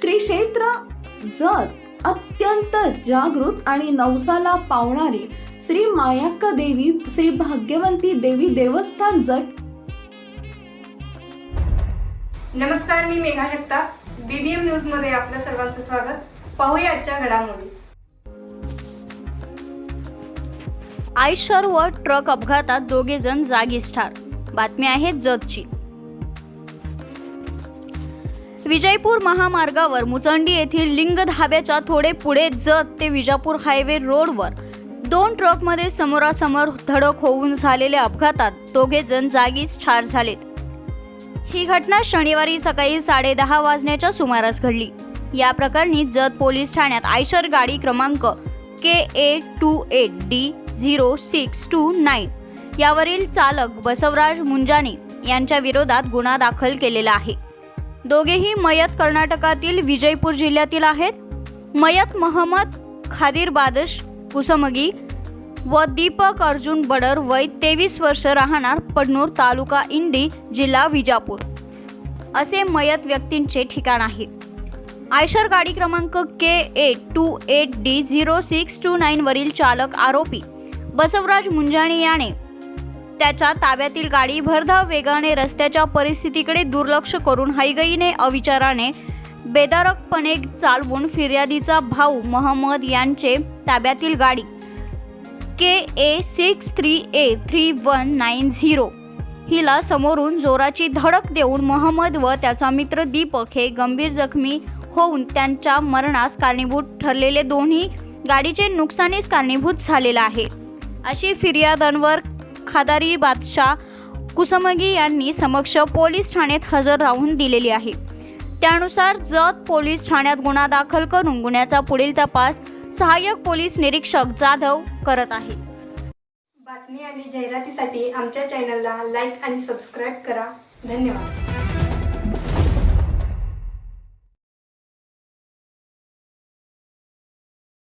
श्री क्षेत्र जत अत्यंत जागृत आणि नवसाला पावणारी श्री मायाक्का देवी श्री भाग्यवंती देवी देवस्थान जट नमस्कार मी मेघा जगताप. बीबीएम न्यूजमध्ये आपल्या सर्वांचं स्वागत. पाहूया आजच्या घडामोडी. आयशर व ट्रक अपघातात दोघे जण जागीच ठार. बातमी आहे जतची. विजयपूर महामार्गावर मुचंडी येथील लिंग धाब्याच्या थोडे पुढे जत ते विजापूर हायवे रोडवर. दोन ट्रकमध्ये समोरासमोर धडक होऊन झालेल्या अपघातात दोघे जण जागीच ठार झालेत. ही घटना शनिवारी सकाळी साडेदहा वाजण्याच्या सुमारास घडली. या प्रकरणी जत पोलीस ठाण्यात आयशर गाडी क्रमांक K A two eight D zero six two nine यावरील चालक बसवराज मुंजाने यांच्या विरोधात गुन्हा दाखल केलेला आहे. दोघेही मयत कर्नाटकातील विजयपूर जिल्ह्यातील आहेत. मयत महम्मद खादीर बादश कुसमगी व दीपक अर्जुन बडर वय तेवीस वर्ष राहणार पडनूर तालुका इंडी जिल्हा विजापूर. असे मयत व्यक्तींचे ठिकाण आहे. आयशर गाडी क्रमांक K eight two eight D zero six two नाईनवरील चालक आरोपी बसवराज मुंजाणी याने त्याच्या ताब्यातील गाडी भरधाव वेगाने रस्त्याच्या परिस्थितीकडे दुर्लक्ष करून हायगईने अविचाराने बेदारकपणे चालवून फिर्यादीचा भाऊ महम्मद यांचे ताब्यातील गाडी K A six three A three one nine zero हिला समोरून जोराची धडक देऊन महम्मद व त्याचा मित्र दीपक हे गंभीर जखमी होऊन त्यांच्या मरणास कारणीभूत ठरलेले दोन्ही गाडीचे नुकसानीस कारणीभूत झालेला आहे. अशी फिर्यादांवर खादारी बादशाह कुसमगी यांनी समक्ष पोलीस ठाण्यात हजर राहून दिलेली आहे. त्यानुसार जत पोलीस ठाण्यात गुन्हा दाखल करून गुन्ह्याचा पुढील तपास सहाय्यक पोलीस निरीक्षक जाधव करत आहे. बातमी आणि जाहिरातीसाठी आमच्या चॅनलला लाईक आणि सबस्क्राईब करा. धन्यवाद.